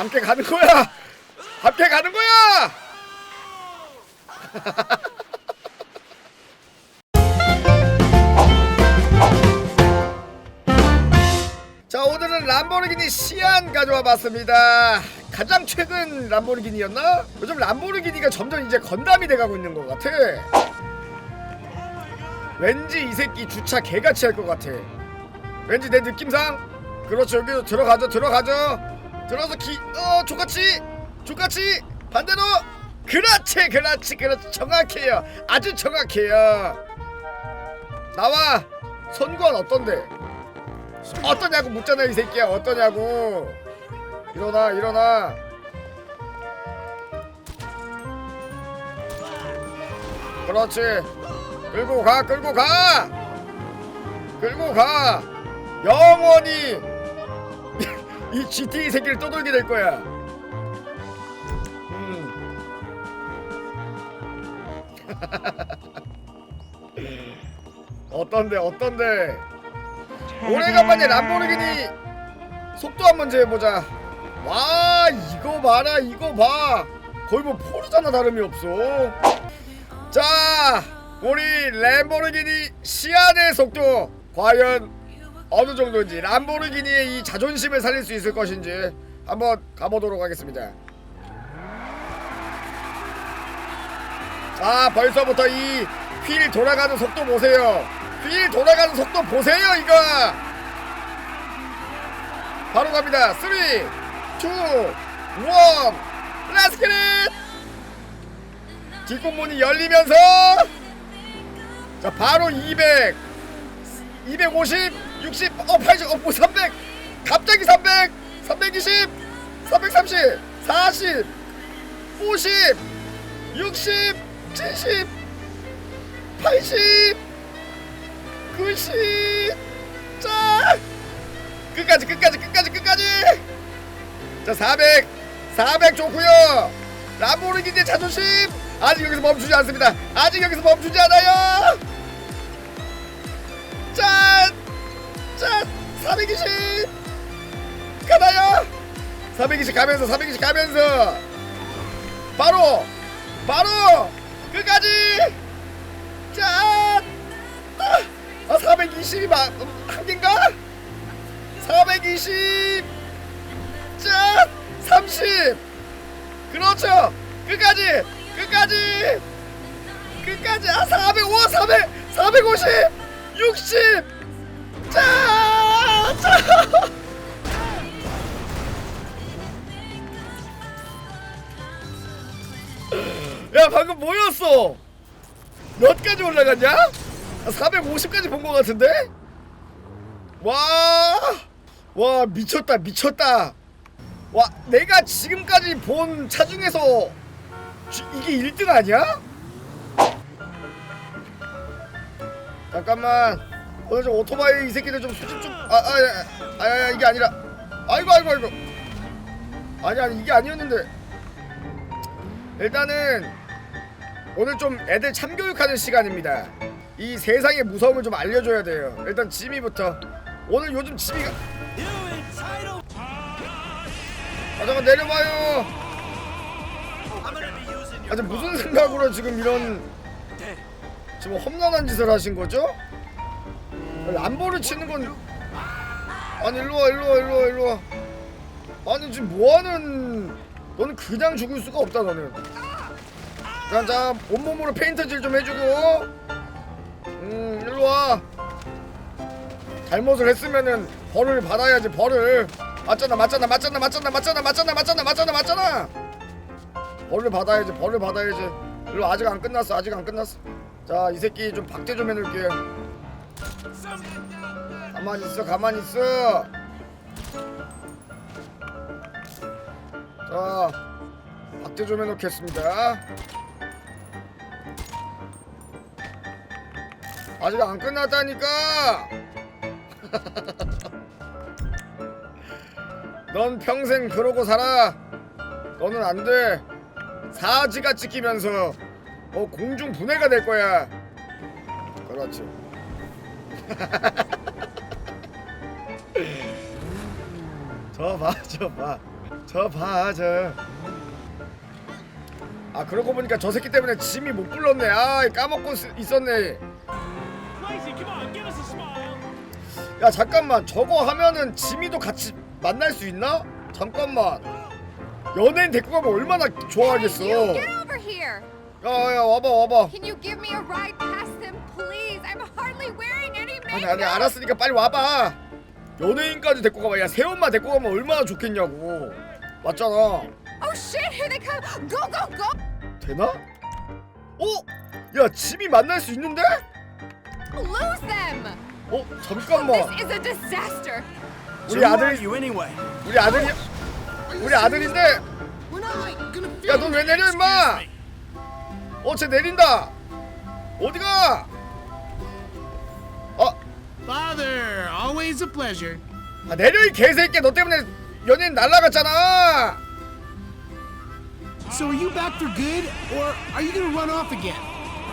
함께 가는 거야. 함께 가는 거야. 자 오늘은 람보르기니 시안 가져와 봤습니다. 가장 최근 람보르기니였나? 요즘 람보르기니가 점점 이제 건담이 돼가고 있는 것 같아. 왠지 이 새끼 주차 개같이 할 것 같아. 왠지 내 느낌상? 그렇죠. 여기 들어가죠. 들어가죠 들어서 기.. 어 족같이 족같이 반대로. 그렇지 그렇지 그렇지. 정확해요. 아주 정확해요. 나와 선관 어떤데? 어떠냐고 묻잖아 이 새끼야. 어떠냐고. 일어나 일어나. 그렇지. 끌고 가 끌고 가. 끌고 가. 영원히 이 GT 새끼를 떠돌게 될 거야 음. 어떤데 어떤데 오래간만에 람보르기니 속도 한번 재보자. 와 이거 봐라 이거 봐. 거의 뭐 포르자나 다름이 없어. 자 우리 람보르기니 시안의 속도 과연 어느 정도인지 람보르기니의 이 자존심을 살릴 수 있을 것인지 한번 가보도록 하겠습니다. 자 벌써부터 이 휠 돌아가는 속도 보세요. 휠 돌아가는 속도 보세요 이거. 바로 갑니다. 3, 2, 1, Let's get it! 뒷공문이 열리면서 자 바로 200, 250, 60, 어 80, 어 300, 갑자기 300, 320, 330, 40, 50, 60, 70, 80, 90, 자 끝까지 끝까지 끝까지 끝까지! 자 400, 400 좋고요. 람보르기니 자존심! 아직 여기서 멈추지 않습니다. 아직 여기서 멈추지 않아요. 짠! 짠! 420 가나요? 420 가면서 420 가면서 바로 바로 끝까지 짠! 아 420이 막 한개인가? 420 짠! 30 그렇죠 끝까지 끝까지 끝까지 아 400, 와 400, 450 60 짠! 짠! 야 방금 뭐였어? 몇까지 올라갔냐? 450까지 본 것 같은데? 와, 와 미쳤다 미쳤다. 와 내가 지금까지 본 차 중에서 지- 이게 1등 아니야? 잠깐만 오늘 좀 오토바이 이 새끼들 좀 수집 좀아아아 아, 아, 아, 이게 아니라 아이고 아이고 아이고 아니 아니 이게 아니었는데 일단은 오늘 좀 애들 참교육하는 시간입니다. 이 세상의 무서움을 좀 알려줘야 돼요. 일단 지미부터 오늘 요즘 지미가 아 잠깐 내려봐요. 아 지금 무슨 생각으로 지금 이런 지금 험난한 짓을 하신 거죠? 람보를 치는 건 아니 일로 와 일로 와 일로 와 일로 와. 아니 지금 뭐하는 너는 그냥 죽을 수가 없다 너는. 자, 자 온몸으로 페인트질 좀 해주고. 음 일로 와. 잘못을 했으면은 벌을 받아야지 벌을. 맞잖아 맞잖아 맞잖아 맞잖아 맞잖아 맞잖아 맞잖아 맞잖아 맞잖아. 벌을 받아야지 벌을 받아야지. 일로 아직 안 끝났어 아직 안 끝났어. 자 이 새끼 좀 박제 좀 해놓을게요 가만히 있어 가만히 있어. 자 박제 좀 해놓겠습니다. 아직 안 끝났다니까. 넌 평생 그러고 살아. 너는 안돼. 사지가 찍히면서 어 공중 분해가 될 거야. 그렇지 저봐 저봐 저 봐저 아 그러고 보니까 저 새끼 때문에 짐이 못 불렀네 아 까먹고 있- 있었네. 야 잠깐만 저거 하면은 지미도 같이 만날 수 있나? 잠깐만 연예인 데리고 가면 얼마나 좋아하겠어 get over! 야야 와봐 와봐 Can you give me a ride past them, please? I'm hardly wearing any 아니 makeup. 아니 알았으니까 빨리 와봐 연예인까지 데리고 가봐 야 새 엄마 데리고 가면 얼마나 좋겠냐고 맞잖아 Oh shit! Here they come! Go go go! 되나? 어? 야 지미 만날 수 있는데? Lose them! 어 This 잠깐만 is a disaster. 우리 아들 you anyway? 우리 아들이 우리 아들인데 We're not like gonna 야너 왜 내려 임마 어쟤 내린다 어디가 아, Father, always a pleasure. 아 내려 이 개새끼 너 때문에 연예인 날라갔잖아 So are you back for good, or are you gonna run off again?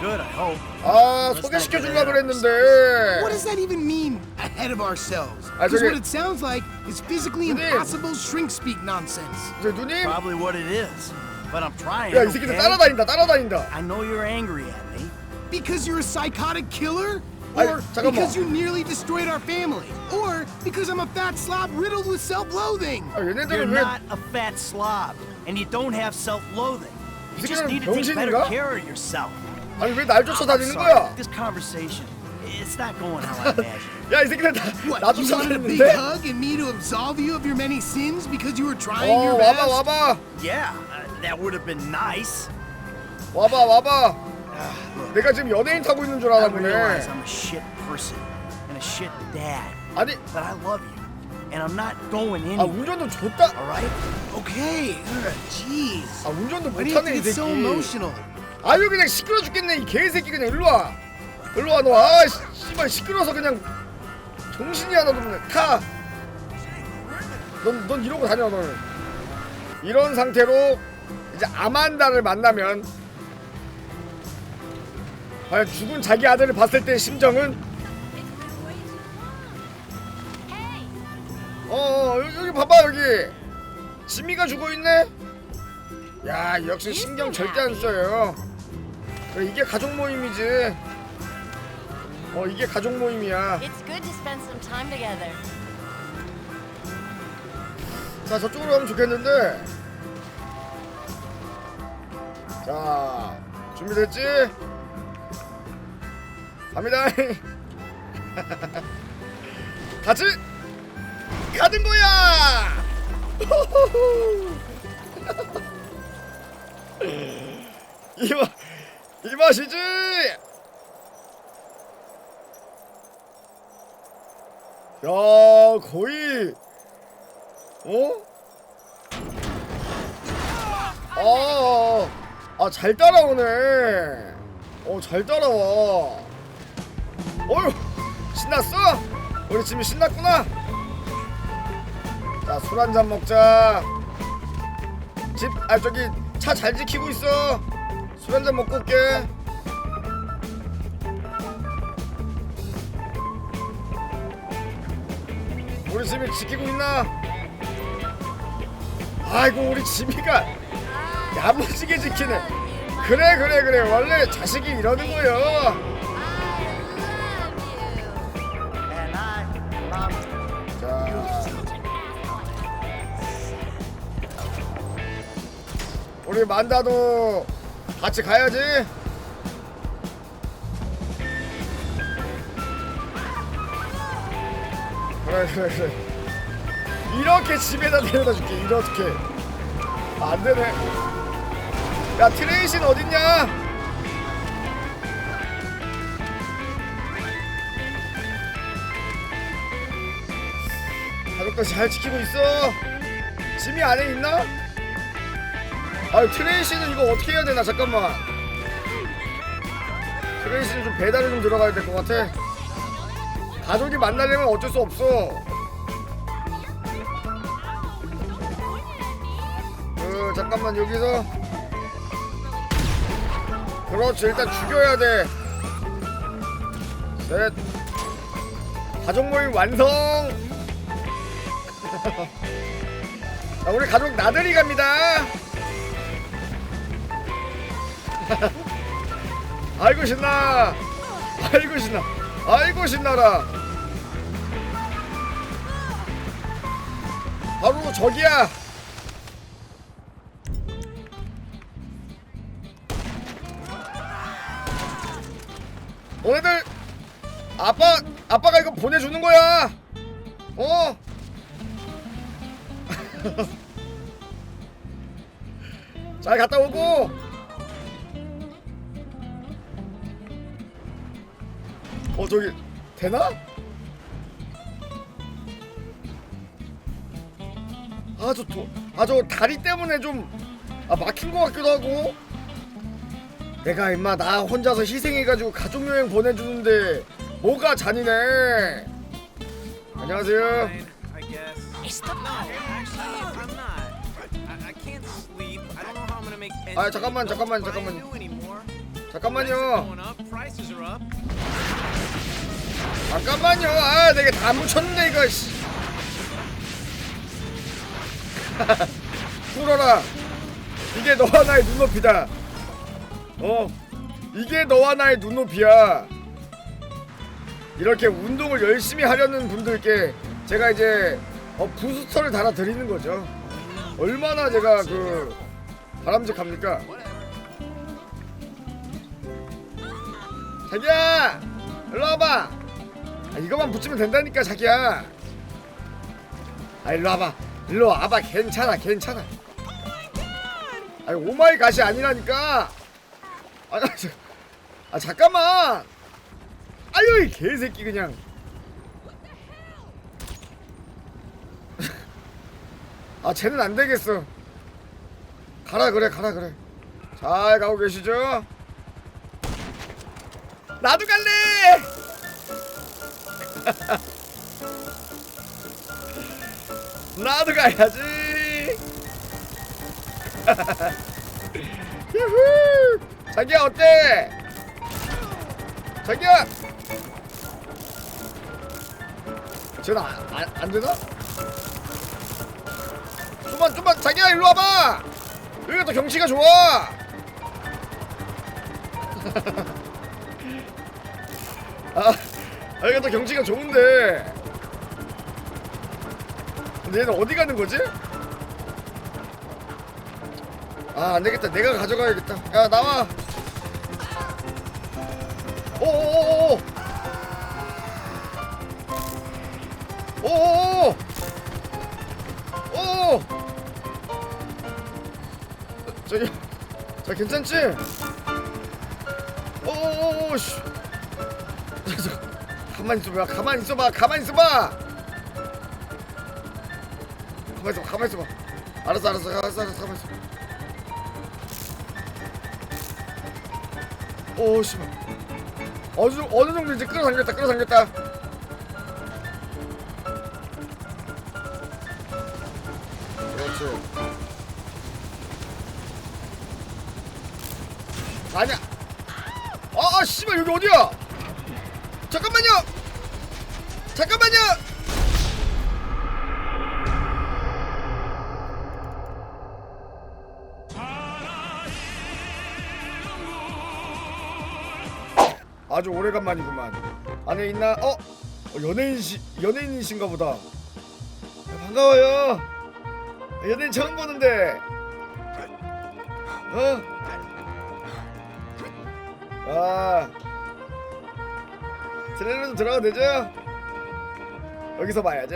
Good, I hope. 아 소개시켜 주려고 What 그랬는데 does that even mean, ahead of ourselves? I Because took what it- it sounds like is physically It is. impossible shrink speak nonsense. 저 누님 Probably what it is. But I'm trying. 야 이 새끼들 okay? 따라다닌다 따라다닌다 I know you're angry at me. Because you're a psychotic killer? I- Or 잠깐만. because you nearly destroyed our family? Or because I'm a fat slob riddled with self-loathing? 아 You're 얘네들은 왜 not a fat slob, and you don't have self-loathing. You just 새끼들은 need to take better 병신인가? care of yourself. 아니 왜 날 I'm 쫓아다니는 sorry, 거야 This conversation, it's not going how I imagined. 야 이 새끼들 다 What, 나 you wanted a big 쫓아다니는데 hug and me to absolve you of your many sins because you were trying 어 your 와봐 best? 와봐 yeah, uh, that would have been nice. 와봐 와봐 Uh, 내가 지금 연예인 타고 있는 줄 I 알았네 realize I'm a shit person and a shit dad, 아니 but I love you, and I'm not going 아 anywhere. 운전도 좋다 All right? Okay, ugh, jeez. 아 운전도 Why do you 못하네 이 get so 새끼 emotional? 아유 그냥 시끄러 죽겠네 이 개새끼 그냥 일로 와 일로 와 너 아 씨발 시끄러서 그냥 정신이 하나도 없네 타 넌 넌 이러고 다녀 너는 이런 상태로 이제 아만다를 만나면 과연 죽은 자기 아들을 봤을 때 심정은? 어, 어 여기, 여기 봐봐 여기. 지미가 죽어 있네? 야 역시 신경 절대 안 써요. 그래, 이게 가족 모임이지. 어 이게 가족 모임이야. 자 저쪽으로 가면 좋겠는데 자 준비됐지? 갑니다 같이 가는 거야 이맛 이 맛이지 야 거의 어? 아, 아, 잘 따라오네. 어, 잘 따라와. 어휴, 신났어? 우리 지금 신났구나. 자, 술 한 잔 먹자. 집, 아, 저기, 차 잘 지키고 있어. 술 한 잔 먹고 올게. 우리 집이 지키고 있나? 아이고 우리 지미가 야무지게 지키네 그래 그래 그래. 원래 자식이 이러는 거요. 우리 만다도 같이 가야지. 그래 그래 그래. 이렇게 집에다 데려다 줄게. 이렇게. 아, 안 되네 야 트레이신 어딨냐? 가족들 잘 지키고 있어. 짐이 안에 있나? 아 트레이시는 이거 어떻게 해야 되나? 잠깐만. 트레이시는 좀 배달이 좀 들어가야 될 것 같아. 가족이 만나려면 어쩔 수 없어. 그 잠깐만 여기서 그렇지 일단 죽여야 돼 셋 가족 모임 완성 아, 우리 가족 나들이 갑니다. 아이고 신나. 아이고 신나. 아이고 신나라. 바로 저기야. 너네들 아빠 아빠가 이거 보내주는 거야. 어? 잘 갔다 오고. 어 저기 되나? 아저 아저 다리 때문에 좀 아, 막힌 것 같기도 하고. 내가 임마 나 혼자서 희생해가지고 가족 여행 보내주는데 뭐가 잔이네. 안녕하세요. 아, 잠깐만. 잠깐만, 잠깐만. 잠깐만요. 잠깐만요. 아, 내가 다 묻혔는데 이거. 씨. 풀어라. 이게 너와 나의 눈높이다. 어, 이게 너와 나의 눈높이야. 이렇게 운동을 열심히 하려는 분들께 제가 이제 어, 부스터를 달아 드리는 거죠. 얼마나 제가 그 바람직합니까? 자기야, 일로 와봐. 아, 이거만 붙이면 된다니까 자기야. 아 일로 와봐. 일로 와봐. 괜찮아, 괜찮아. 아니 오마이 갓이 아니라니까. 아, 나 저- 아 잠깐만. 아유 이 개새끼 그냥. 아 쟤는 안 되겠어. 가라 그래 가라 그래. 잘 가고 계시죠? 나도 갈래. 나도 가야지. 유후. 자기야 어때? 자기야. 쟤는 안, 안, 안 되나? 좀만 좀만 자기야 일로 와봐. 여기가 더 경치가 좋아. 아, 여기가 더 경치가 좋은데. 근데 얘는 어디 가는 거지? 아 안되겠다. 내가 가져가야겠다. 야 나와. 오오오 오 오오 오 오. 저기 자 괜찮지? 오오오 씨. 가만히 있어봐. 가만히 있어봐. 가만히 있어봐. 가만히 있어 가만히 있어봐. 알았어 알았어. 알았어 알았어. 가만히 있어 오 씨발. 어느 정- 어느 정도 이제 끌어당겼다 끌어당겼다. 그렇지. 아니야. 아, 아 씨발 여기 어디야? 잠깐만요! 잠깐만요 아주 오래간만이구만. 안에 있나? 어? 어, 연예인시 연예인이신가 보다. 아, 반가워요. 연예인 처음 보는데. 어? 아. 트레일러 좀 들어가도 되죠? 여기서 봐야지.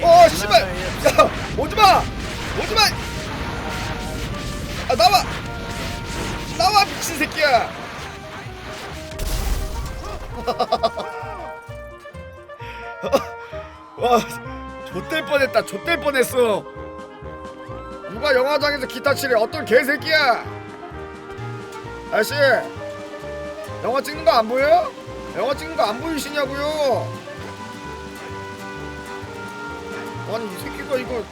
어, 씨발! 야, 오지 마! 오지 마! 아, 나와! 나와, 미친 새끼야! 와, 좆될 뻔했다. 좆될 뻔했어. 누가 영화장에서 기타 치래? 어떤 개새끼야? 아저씨, 영화 찍는 거 안 보여? 영화 찍는 거 안 보이시냐고요? 아니 이 새끼가 이거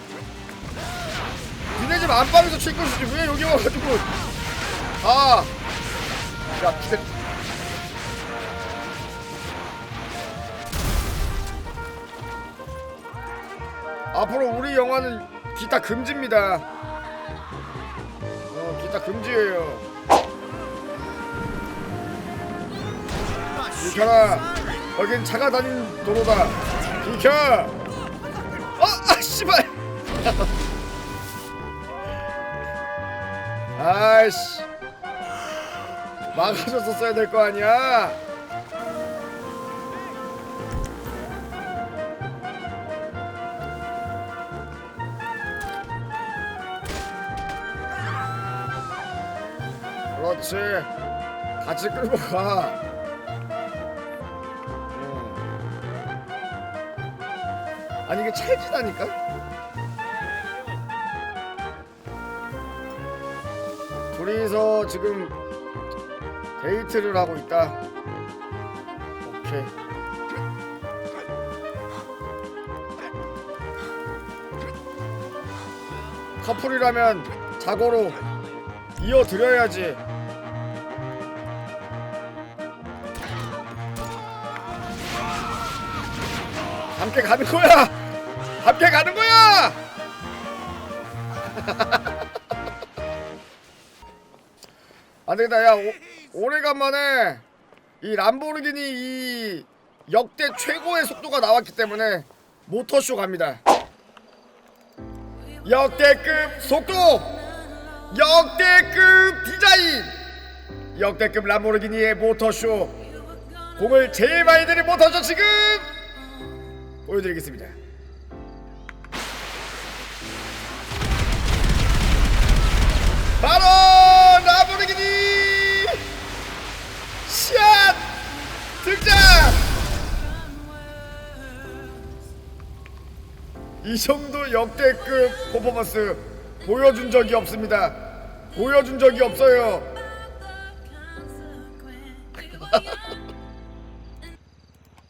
니네 집 안방에서 칠 것이지 왜 여기 와가지고 아, 야 기대. 앞으로 우리 영화는 기타 금지입니다. 어, 기타 금지예요. 비켜라. 여긴 차가 다니는 도로다. 비켜. 어, 아, 씨발. 아이씨. 막아줬었어야 될 거 아니야. 그렇지. 같이 끌고 가. 어. 아니 이게 찰지다니까? 둘이서 지금 데이트를 하고 있다. 오케이. 커플이라면 자고로 이어드려야지. 함께 가는 거야. 함께 가는 거야. 안 되겠다. 야, 오, 오래간만에 이 람보르기니 이 역대 최고의 속도가 나왔기 때문에 모터쇼 갑니다. 역대급 속도, 역대급 디자인, 역대급 람보르기니의 모터쇼. 공을 제일 많이 들인 모터쇼 지금 보여드리겠습니다. 바로 라보르기니 샷 등장. 이 정도 역대급 퍼포먼스 보여준 적이 없습니다. 보여준 적이 없어요.